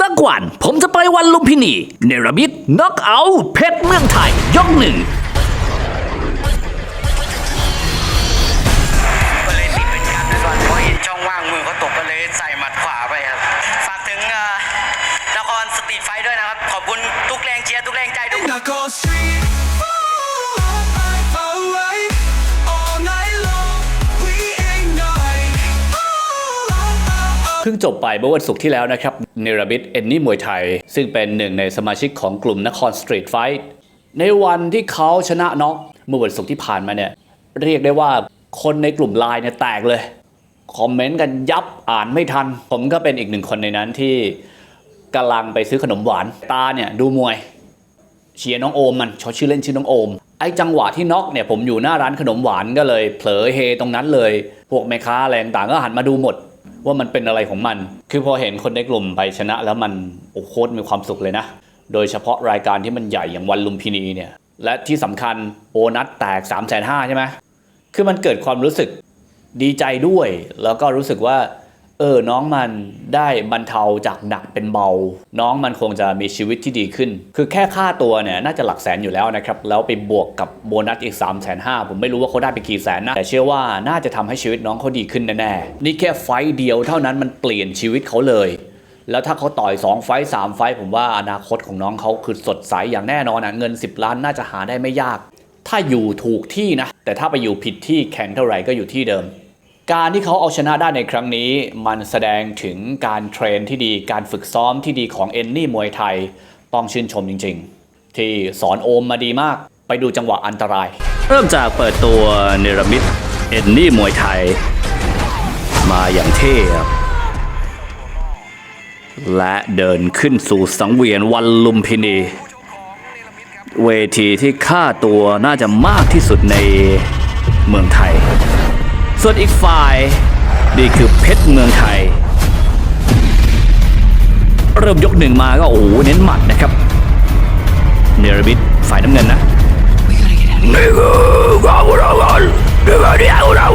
สักวันผมจะไปวันลุมพินี เนรมิตน็อกเอาท์เพชรเมืองไทย ยกหนึ่ง เพิ่งจบไปเมื่อวันศุกร์ที่แล้วนะครับเนรมิตเอนนี่มวยไทย ซึ่งเป็นหนึ่งในสมาชิกของกลุ่มนครสตรีทไฟท์ในวันที่เขาชนะน็อกเมื่อวันศุกร์ที่ผ่านมาเนี่ยเรียกได้ว่าคนในกลุ่มไลน์เนี่ยแตกเลยคอมเมนต์กันยับอ่านไม่ทัน ผมก็เป็นอีกหนึ่งคนในนั้นที่กำลังไปซื้อขนมหวานตาเนี่ยดูมวยเชียร์น้องโอมมันเขาชื่อเล่นชื่อน้องโอมไอ้จังหวะที่น็อกเนี่ยผมอยู่หน้าร้านขนมหวานก็เลยเผลอเฮตรงนั้นเลย พวกแม่ค้าอะไรต่างก็หันมาดูหมด ว่ามันเป็นอะไรของมัน คือพอเห็นคนในกลุ่มไปชนะแล้วมันโอ้โคตรมีความสุขเลยนะ โดยเฉพาะรายการที่มันใหญ่อย่างวันลุมพินีเนี่ย และที่สำคัญโอนัสแตก3ามแสนห้าใช่ไหมคือมันเกิดความรู้สึกดีใจด้วย แล้วก็รู้สึกว่า เออ น้องมันได้บรรเทาจากหนักเป็นเบา น้องมันคงจะมีชีวิตที่ดีขึ้น คือแค่ค่าตัวเนี่ยน่าจะหลักแสนอยู่แล้วนะครับ แล้วไปบวกกับโบนัสอีก3ามแสนห้าผมไม่รู้ว่าเขาได้ไปกี่แสนนะ แต่เชื่อว่าน่าจะทำให้ชีวิตน้องเขาดีขึ้นแน่ๆ นี่แค่ไฟเดียวเท่านั้นมันเปลี่ยนชีวิตเขาเลย แล้วถ้าเขาต่อย 2 ไฟต์3ไฟผมว่าอนาคตของน้องเขาคือสดใสอย่างแน่นอนอะเงิน 10 ล้านน่าจะหาได้ไม่ยาก ถ้าอยู่ถูกที่นะ แต่ถ้าไปอยู่ผิดที่แข่งเท่าไหร่ก็อยู่ที่เดิม การที่เขาเอาชนะได้ในครั้งนี้ มันแสดงถึงการเทรนที่ดีการฝึกซ้อมที่ดีของเอนนี่มวยไทย ต้องชื่นชมจริง ๆ ที่สอนโอมมาดีมาก ไปดูจังหวะอันตราย เริ่มจากเปิดตัวเนรมิตเอนนี่มวยไทย มาอย่างเท่และเดินขึ้นสู่สังเวียนวันลุมพินี เวทีที่ค่าตัวน่าจะมากที่สุดในเมืองไทย ส่วนอีกฝ่าย นี่คือเพชรเมืองไทย เริ่มยกหนึ่งมาก็โอ้โหเน้นหมัดนะครับเนรมิตฝ่ายน้ำเงินนะนี่คือความรักันนี่คือเดียวเรา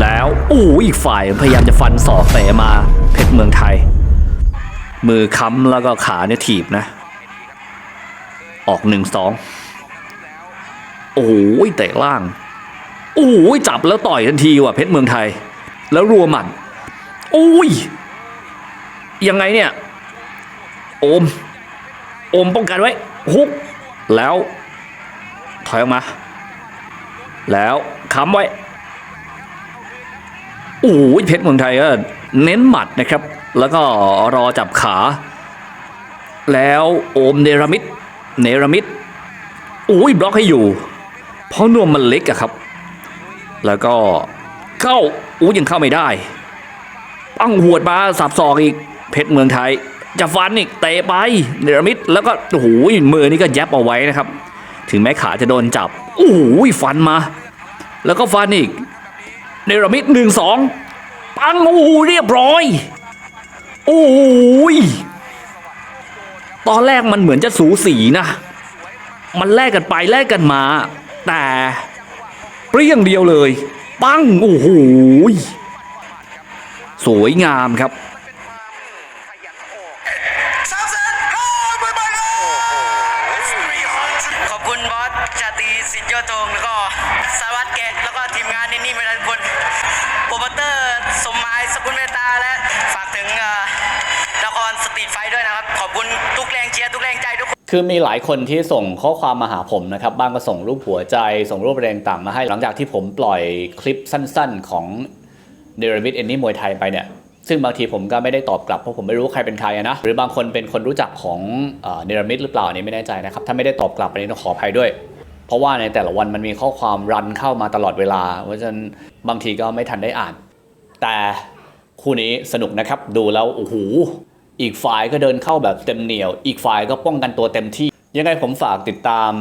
แล้วอู้อีกฝ่ายพยายามจะฟันศอกเตะมาเพชรเมืองไทย มือค้ำแล้วก็ขาเนี่ยถีบนะ ออกหนึ่งสอง โอ้ยเตะล่าง โอ้ยจับแล้วต่อยทันทีว่ะเพชรเมืองไทย แล้วรัวหมัดโอ้ยยังไงเนี่ยโอม โอมป้องกันไว้ฮุกแล้ว ถอยออกมา แล้วค้ำไว้โอ้ยเพชรเมืองไทยก็เน้นหมัดนะครับ แล้วก็รอจับขา แล้วโอมเนรมิตเนรมิตโอ้ยบล็อกให้อยู่ เพราะนวมมันเล็กอะครับ แล้วก็เข้าอู้ยังเข้าไม่ได้ ปังหวดมาสับศอกอีก เพชรเมืองไทย จะฟันอีกเตะไปเนรมิตแล้วก็โอ้โหมือนี่ก็แยบเอาไว้นะครับ ถึงแม้ขาจะโดนจับโอ้โหฟันมา แล้วก็ฟันอีกเนรมิตหนึ่งสองปังโอ้โหเรียบร้อยโอ้ยตอนแรกมันเหมือนจะสูสีนะ มันแลกกันไปแลกกันมา แต่เปรี้ยงเดียวเลย ปั้งโอ้โหสวยงามครับสามแสนห้าหมื่นบาทครับขอบคุณบอสชาตรีสิทธิ์ยอดธงแล้วก็สารวัตรแกะแล้วก็ทีมงานนี่นี่ไม่ทันคนโปรโมเตอร์สมหมายสกุลเมตาและฝากถึงเอ่อนครสตรีทไฟด้วยนะครับ ขอบคุณทุกแรงเชียร์ทุกแรงใจทุกคื คือมีหลายคนที่ส่งข้อความมาหาผมนะครับ บ้างก็ส่งรูปหัวใจ ส่งรูปแรงต่างมาให้ หลังจากที่ผมปล่อยคลิปสั้นๆ ของเดรมิดเอนนี่มวยไทยไปเนี่ย ซึ่งบางทีผมก็ไม่ได้ตอบกลับ เพราะผมไม่รู้ใครเป็นใครนะ หรือบางคนเป็นคนรู้จักของเดรมิดหรือเปล่านนี้ไม่แน่ใจนะครับ ถ้าไม่ได้ตอบกลับอันนี้ต้องขออภัยด้วย เพราะว่าในแต่ละวันมันมีข้อความรันเข้ามาตลอดเวลา เพราะฉะนั้นบางทีก็ไม่ทันได้อ่าน แต่คู่นี้สนุกนะครับ ดูแล้วโอ้โห อีกฝ่ายก็เดินเข้าแบบเต็มเหนียว อีกฝ่ายก็ป้องกันตัวเต็มที่ ยังไงผมฝากติดตาม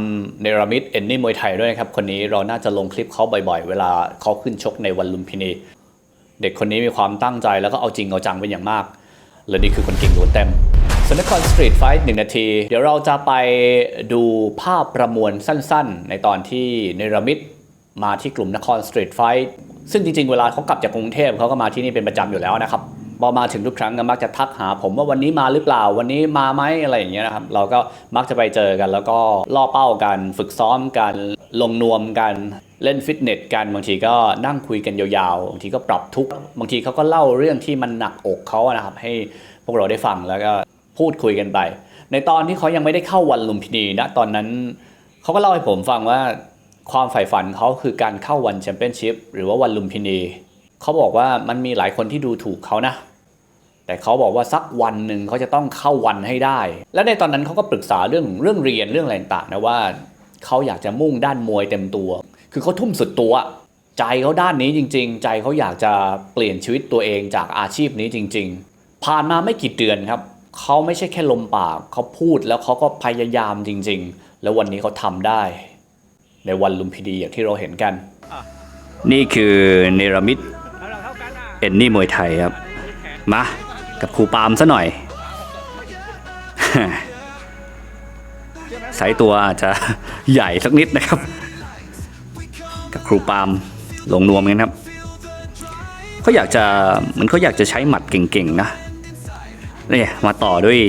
เนรมิตเอนนี่มวยไทยด้วยนะครับ คนนี้เราน่าจะลงคลิปเขาบ่อยๆ เวลาเขาขึ้นชกในวันลุมพินี เด็กคนนี้มีความตั้งใจแล้วก็เอาจริงเอาจังเป็นอย่างมาก และนี่คือคนเก่งตัวเต็มสนครสตรีทไฟท์หนึ่งนาที เดี๋ยวเราจะไปดูภาพประมวลสั้นๆ ในตอนที่เนรมิตมาที่กลุ่มนครสตรีทไฟท์ซึ่งจริงๆ เวลาเขากลับจากกรุงเทพเขาก็มาที่นี่เป็นประจำอยู่แล้วนะครับ พอมาถึงทุกครั้งก็มักจะทักหาผมว่าวันนี้มาหรือเปล่าวันนี้มาไหมอะไรอย่างเงี้ยนะครับเราก็มักจะไปเจอกัน แล้วก็ล่อเป้ากันฝึกซ้อมกันลงนวมกันเล่นฟิตเนสกันบางทีก็นั่งคุยกันยาวๆบางทีก็ปรับทุกข์บางทีเขาก็เล่าเรื่องที่มันหนักอกเขานะครับ ให้พวกเราได้ฟังแล้วก็พูดคุยกันไป ในตอนที่เขายังไม่ได้เข้าวันลุมพินีนะตอนนั้นเขาก็เล่าให้ผมฟังว่าความใฝ่ฝันเขาคือการเข้าวันแชมเปี้ยนชิพหรือว่าวันลุมพินี เขาบอกว่ามันมีหลายคนที่ดูถูกเขานะ แต่เขาบอกว่าสักวันหนึ่งเขาจะต้องเข้าวันให้ได้ และในตอนนั้นเขาก็ปรึกษาเรื่องเรื่องเรียนเรื่องอะไรต่างๆนะว่าเขาอยากจะมุ่งด้านมวยเต็มตัว คือเขาทุ่มสุดตัว ใจเขาด้านนี้จริง ๆ ใจเขาอยากจะเปลี่ยนชีวิตตัวเองจากอาชีพนี้จริง ๆ ผ่านมาไม่กี่เดือนครับเขาไม่ใช่แค่ลมปากเขาพูดแล้วเขาก็พยายามจริง ๆ แล้ววันนี้เขาทำได้ ในวันลุมพินีอย่างที่เราเห็นกัน นี่คือเนรมิต เอ็นนี่มวยไทยครับ มา กับครูปาล์มซะหน่อย สายตัวอาจจะใหญ่สักนิดนะครับ กับครูปาล์มลงนวมกันครับเขาอยากจะเหมือนเขาอยากจะใช้หมัดเก่งๆนะนี่มาต่อด้วย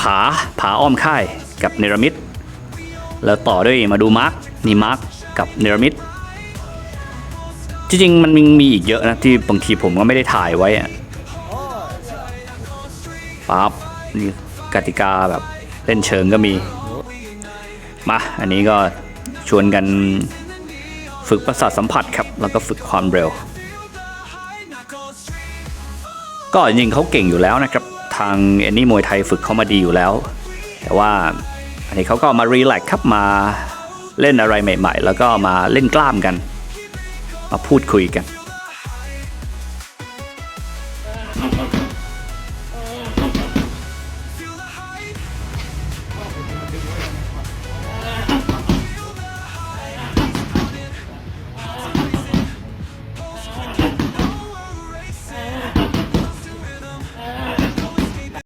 ผาผาอ้อมค่ายกับเนรมิตแล้วต่อด้วยมาดูมาร์กนี่มาร์กกับเนรมิต จริงๆมันมีมีอีกเยอะนะที่บางทีผมก็ไม่ได้ถ่ายไว้อะปั๊บนี่กติกาแบบเล่นเชิงก็มี มาอันนี้ก็ชวนกันฝึกประสาทสัมผัสครับ แล้วก็ฝึกความเร็ว ก็จริงเขาเก่งอยู่แล้วนะครับ ทางเอนนี่มวยไทยฝึกเขามาดีอยู่แล้ว แต่ว่าอันนี้เขาก็มารีแลกซ์ครับมาเล่นอะไรใหม่ ๆ แล้วก็มาเล่นกล้ามกัน มาพูดคุยกัน